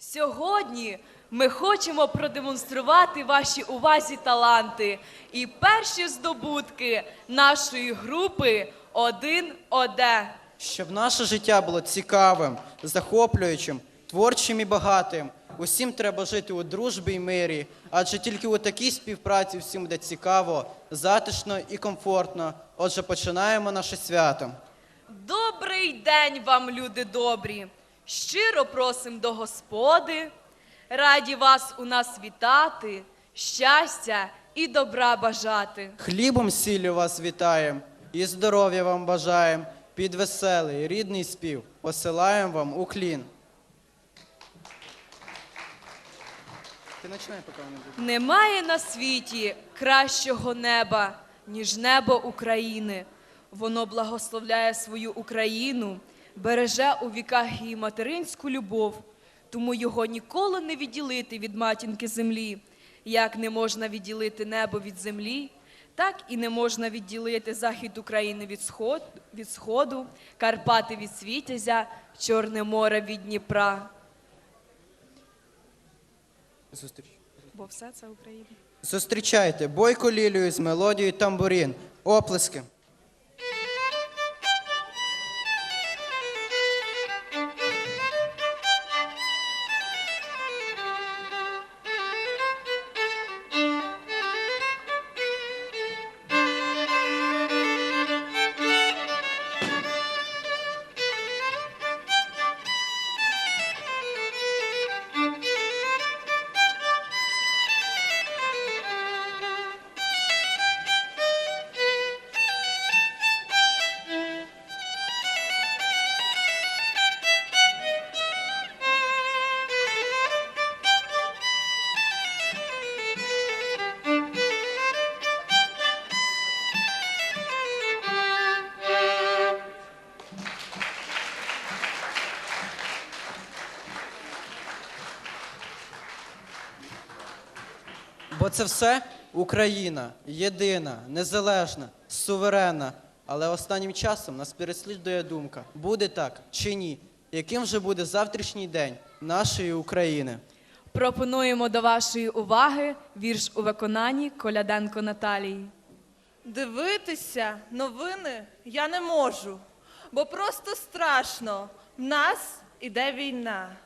Сьогодні ми хочемо продемонструвати вашій увазі таланти і перші здобутки нашої групи один оде. Щоб наше життя було цікавим, захоплюючим, творчим і багатим. Усім треба жити у дружбі і мирі, адже тільки у такій співпраці всім буде цікаво, затишно і комфортно. Отже, починаємо наше свято. Добрий день вам, люди добрі! Щиро просим до Господи, раді вас у нас вітати, щастя і добра бажати. Хлібом сіллю вас вітаєм і здоров'я вам бажаєм. Під веселий рідний спів посилаємо вам уклін. Ти починай, поки вони будуть. Немає на світі кращого неба, ніж небо України. Воно благословляє свою Україну, береже у віках її материнську любов, тому його ніколи не відділити від матінки землі. Як не можна відділити небо від землі, так і не можна відділити захід України від, сход, від сходу, Карпати від Світязя, Чорне море від Дніпра. Зустріч. Бо все це Україна. Зустрічайте Бойко Лілію з мелодією тамбурін. Оплески. Бо це все Україна, єдина, незалежна, суверенна. Але останнім часом нас переслідує думка: буде так чи ні? Яким же буде завтрашній день нашої України? Пропонуємо до вашої уваги вірш у виконанні Коляденко Наталії. Дивитися новини я не можу, бо просто страшно. В нас іде війна.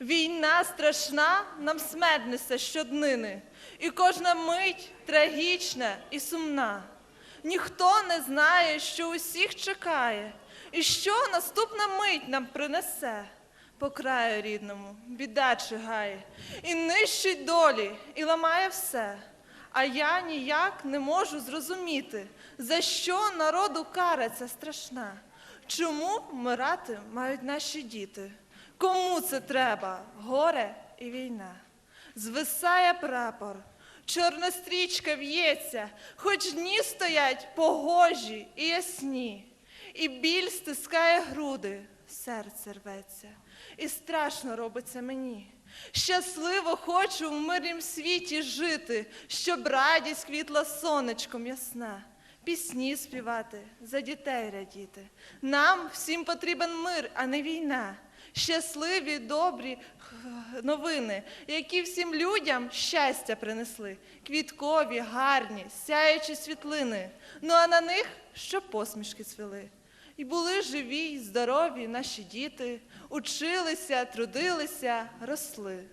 Війна страшна, нам смерть щоднини. І кожна мить трагічна і сумна. Ніхто не знає, що усіх чекає, і що наступна мить нам принесе. По краю рідному біда чигає, і нищить долі, і ламає все. А я ніяк не можу зрозуміти, за що народу кара ця страшна. Чому вмирати мають наші діти? Кому це треба? Горе і війна. Звисає прапор, чорна стрічка в'ється, хоч дні стоять погожі і ясні, і біль стискає груди, серце рветься, і страшно робиться мені. Щасливо хочу в мирнім світі жити, щоб радість квітла сонечком ясна. Пісні співати, за дітей радіти. Нам всім потрібен мир, а не війна. Щасливі, добрі новини, які всім людям щастя принесли. Квіткові, гарні, сяючі світлини. Ну а на них щоб посмішки цвіли. І були живі, й здорові наші діти, училися, трудилися, росли.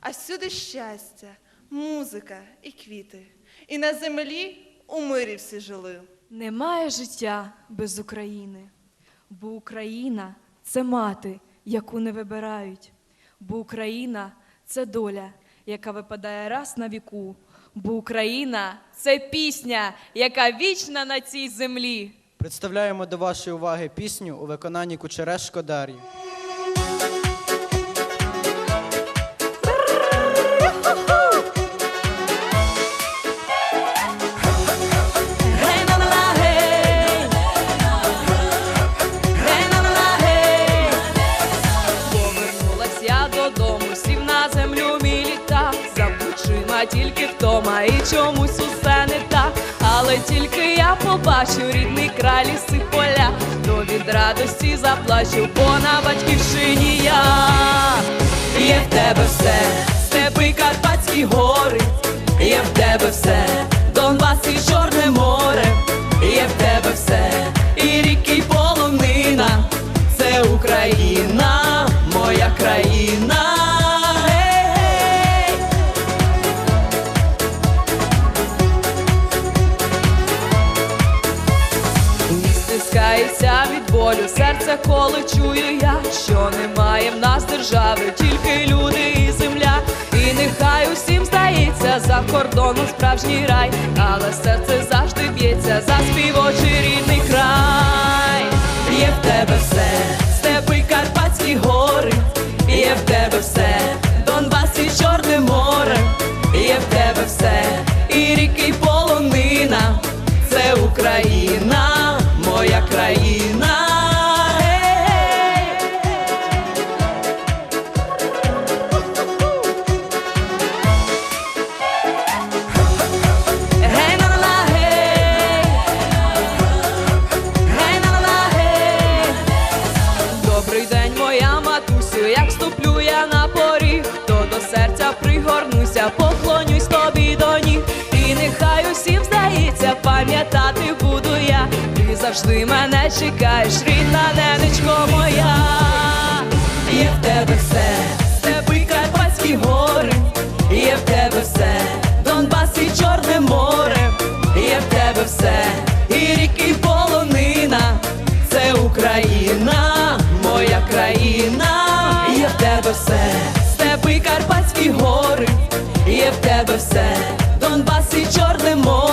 А всюди щастя, музика і квіти. І на землі у мирі всі жили. Немає життя без України, бо Україна це мати, яку не вибирають, бо Україна це доля, яка випадає раз на віку, бо Україна це пісня, яка вічна на цій землі. Представляємо до вашої уваги пісню у виконанні Кучерешко Дар'ї. Тільки втома, і чомусь усе не так. Але тільки я побачу рідний край ліси поля, то від радості заплачу, бо на батьківщині я. є в тебе все, степи Карпатські гори, є в тебе все, Донбас і Чорне море, є в тебе все, від болю, серце коли чую я, що немає в нас держави, тільки люди і земля. І нехай усім здається за кордоном справжній рай, але серце завжди б'ється за співочий рідний край. Є в тебе все, степи Карпатські гори, є в тебе все, завжди мене чекаєш, рідна ненечко моя. Є в тебе все, степи Карпатські гори, є в тебе все, Донбас і Чорне море, є в тебе все, і ріки, полонина, це Україна, моя країна, є в тебе все, степи Карпатські гори, є в тебе все, Донбас і Чорне море,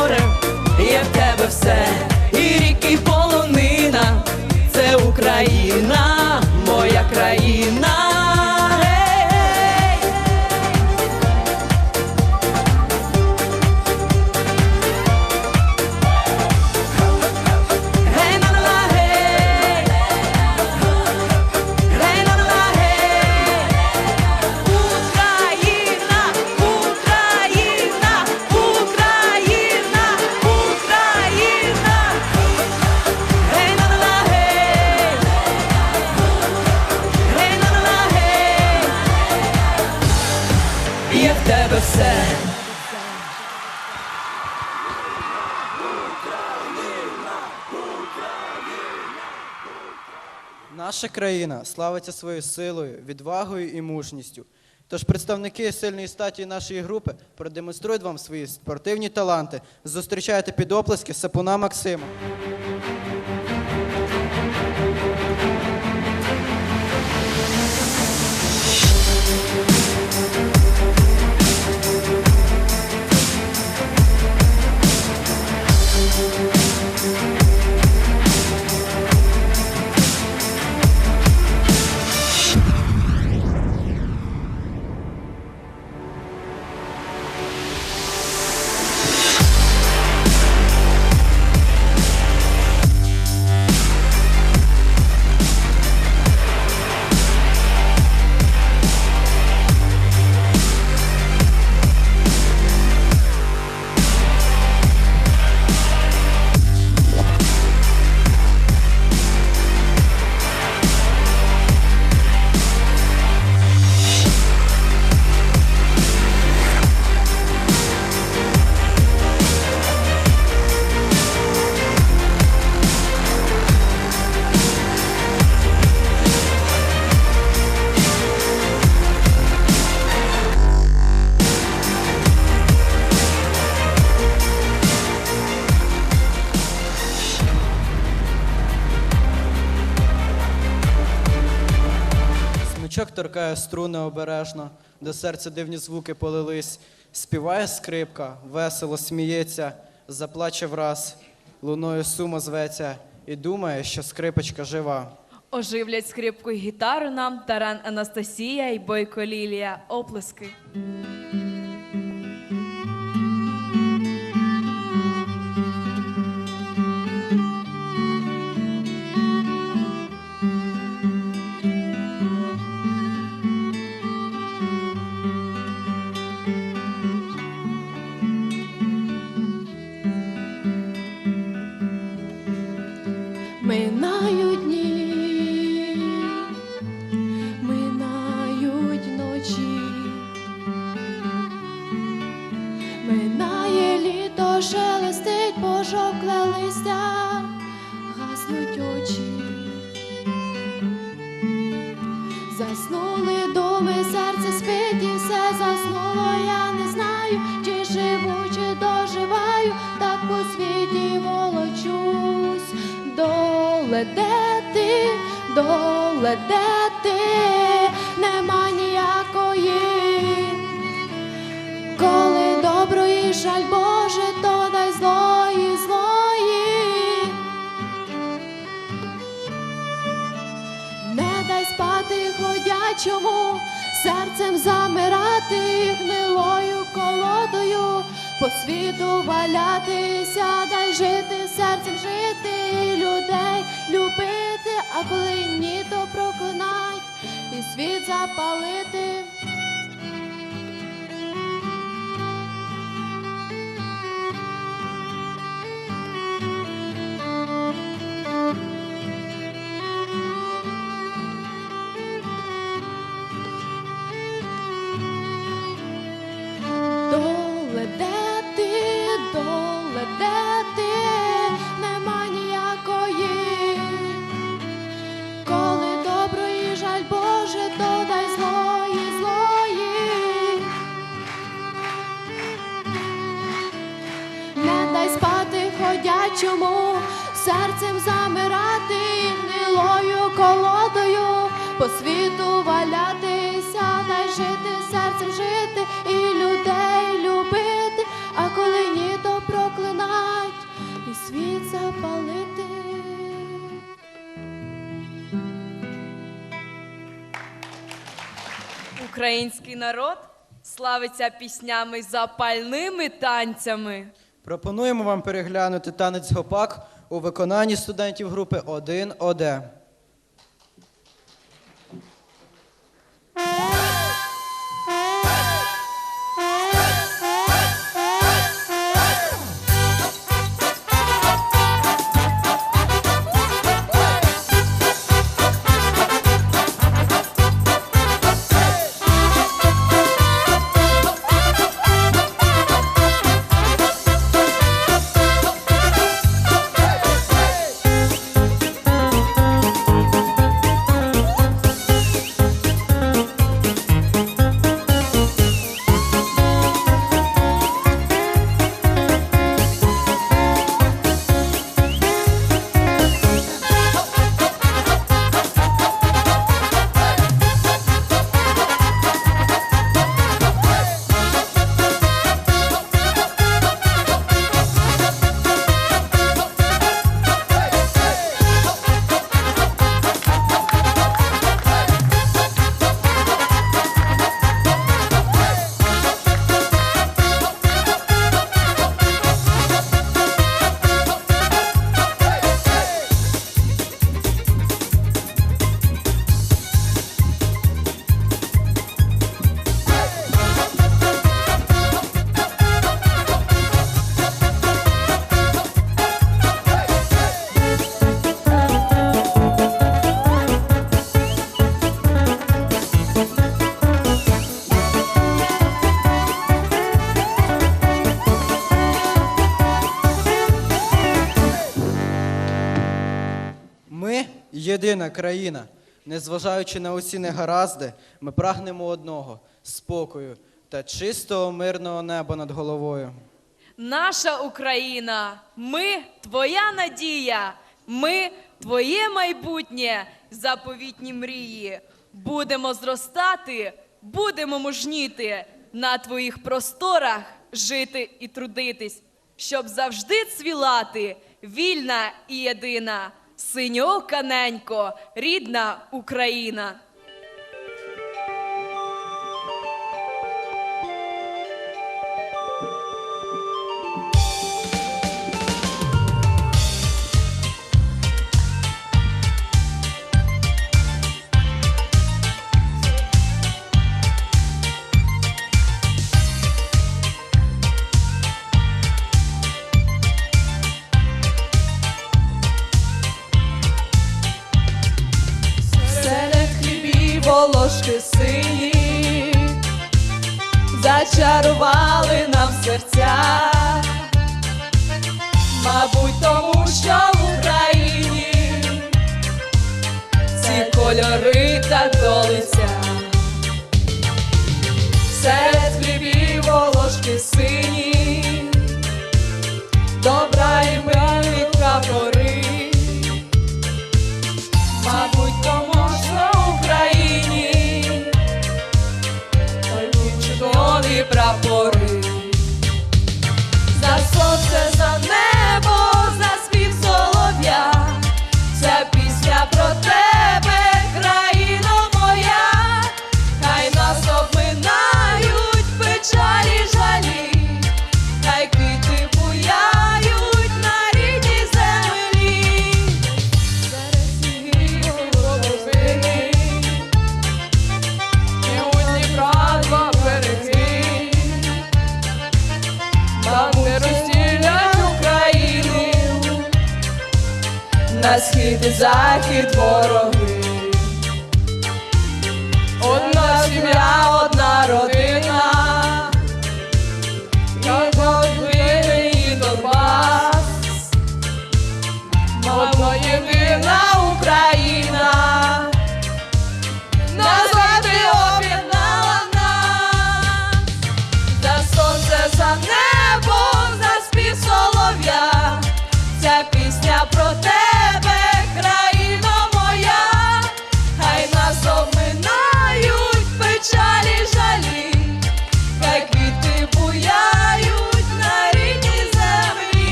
Наша країна славиться своєю силою, відвагою і мужністю. Тож представники сильної статі нашої групи продемонструють вам свої спортивні таланти. Зустрічайте під оплески Сапуна Максима. Торкає струни обережно, до серця дивні звуки полились. Співає скрипка, весело сміється, заплаче враз, луною сума зветься і думає, що скрипочка жива. Оживлять скрипку й гітару нам Таран Анастасія і Бойко Лілія. Оплески. Доле, де ти нема ніякої. Коли доброї жаль Боже, то дай злої, злої. Не дай спати ходячому, серцем замирати, гнилою колодою, по світу валятися, дай жити, серцем жити, людей любити, а коли ні, то проклинать і світ запалити. Валятися, дай жити, серцем жити і людей любити, а коли ні, то проклинать і світ запалити. Український народ славиться піснями запальними танцями. Пропонуємо вам переглянути танець гопак у виконанні студентів групи 1 ОД. Ми єдина країна. Незважаючи на усі негаразди, ми прагнемо одного спокою та чистого мирного неба над головою. Наша Україна, ми твоя надія, ми твоє майбутнє, заповітні мрії. Будемо зростати, будемо мужніти, на твоїх просторах жити і трудитись, щоб завжди цвілати, вільна і єдина, синьока каненько, рідна Україна.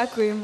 Дякуємо.